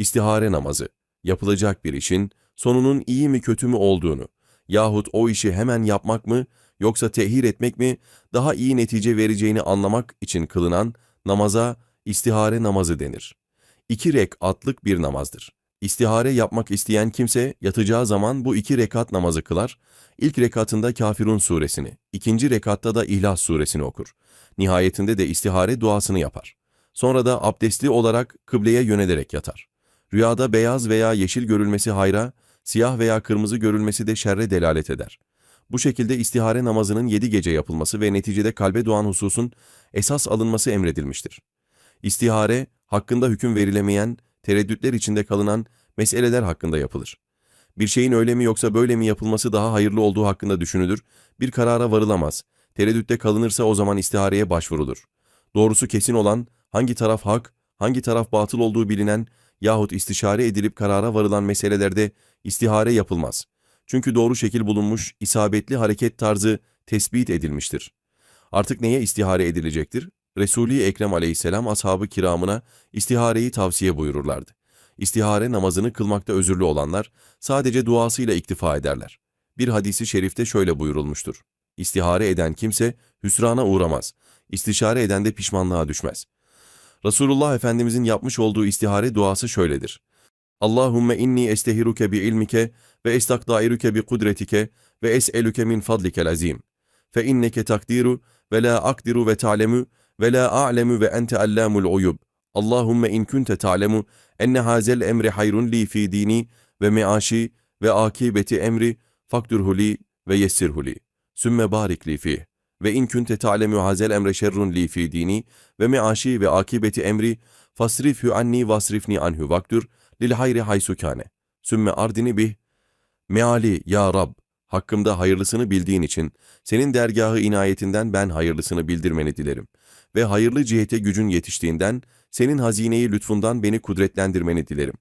İstihare namazı, yapılacak bir işin sonunun iyi mi kötü mü olduğunu yahut o işi hemen yapmak mı yoksa tehir etmek mi daha iyi netice vereceğini anlamak için kılınan namaza istihare namazı denir. İki rekatlık bir namazdır. İstihare yapmak isteyen kimse yatacağı zaman bu iki rekat namazı kılar. İlk rekatında Kafirun suresini, ikinci rekatta da İhlas suresini okur. Nihayetinde de istihare duasını yapar. Sonra da abdestli olarak kıbleye yönelerek yatar. Rüyada beyaz veya yeşil görülmesi hayra, siyah veya kırmızı görülmesi de şerre delalet eder. Bu şekilde istihare namazının yedi gece yapılması ve neticede kalbe doğan hususun esas alınması emredilmiştir. İstihare, hakkında hüküm verilemeyen, tereddütler içinde kalınan meseleler hakkında yapılır. Bir şeyin öyle mi yoksa böyle mi yapılması daha hayırlı olduğu hakkında düşünülür, bir karara varılamaz. Tereddütte kalınırsa o zaman istihareye başvurulur. Doğrusu kesin olan, hangi taraf hak, hangi taraf batıl olduğu bilinen yahut istişare edilip karara varılan meselelerde istihare yapılmaz. Çünkü doğru şekil bulunmuş, isabetli hareket tarzı tespit edilmiştir. Artık neye istihare edilecektir? Resulü Ekrem aleyhisselam ashabı kiramına istihareyi tavsiye buyururlardı. İstihare namazını kılmakta özürlü olanlar sadece duasıyla iktifa ederler. Bir hadisi şerifte şöyle buyurulmuştur. İstihare eden kimse hüsrana uğramaz. İstişare eden de pişmanlığa düşmez. Resulullah Efendimizin yapmış olduğu istihare duası şöyledir. Allahümme inni estehiruke bi ilmike ve estakdairuke bi kudretike ve es'elüke min fadlikel azim. Fe inneke takdiru ve la akdiru ve ta'lemu ve la a'lemu ve ente allamul uyub. Allahümme in kunte ta'lemu enne hazel emri hayrun li fi dini ve meaşi ve akibeti emri fakdurhu li ve yessirhu li. Sümme barik li fih. Ve in kunte ta'lemu hazel emre şerrun li fi dini ve meaşi ve akibeti emri fasrifhu anni vasrifni anhu vaktur lil hayri haysu kâne. Sümme ardini bih. Meali ya Rab, hakkımda hayırlısını bildiğin için senin dergahı inayetinden ben hayırlısını bildirmeni dilerim. Ve hayırlı cihete gücün yetiştiğinden senin hazineyi lütfundan beni kudretlendirmeni dilerim.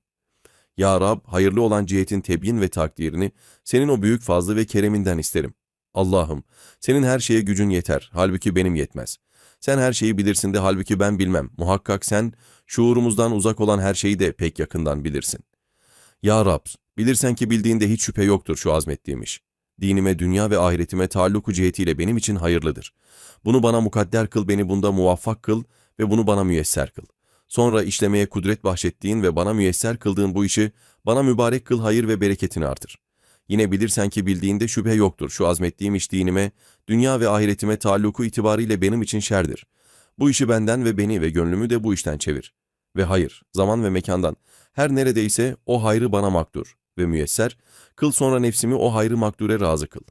Ya Rab, hayırlı olan cihetin tebyin ve takdirini senin o büyük fazlı ve kereminden isterim. Allah'ım, senin her şeye gücün yeter, halbuki benim yetmez. Sen her şeyi bilirsin de halbuki ben bilmem. Muhakkak sen, şuurumuzdan uzak olan her şeyi de pek yakından bilirsin. Ya Rab, bilirsen ki bildiğinde hiç şüphe yoktur şu azmettiğim iş. Dinime, dünya ve ahiretime taalluku cihetiyle benim için hayırlıdır. Bunu bana mukadder kıl, beni bunda muvaffak kıl ve bunu bana müyesser kıl. Sonra işlemeye kudret bahşettiğin ve bana müyesser kıldığın bu işi bana mübarek kıl hayır ve bereketini artır. Yine bilirsen ki bildiğinde şüphe yoktur. Şu azmettiğim iş dinime, dünya ve ahiretime taalluku itibariyle benim için şerdir. Bu işi benden ve beni ve gönlümü de bu işten çevir. Ve hayır, zaman ve mekandan, her neredeyse o hayrı bana maktur ve müyesser, kıl sonra nefsimi o hayrı makdure razı kıl.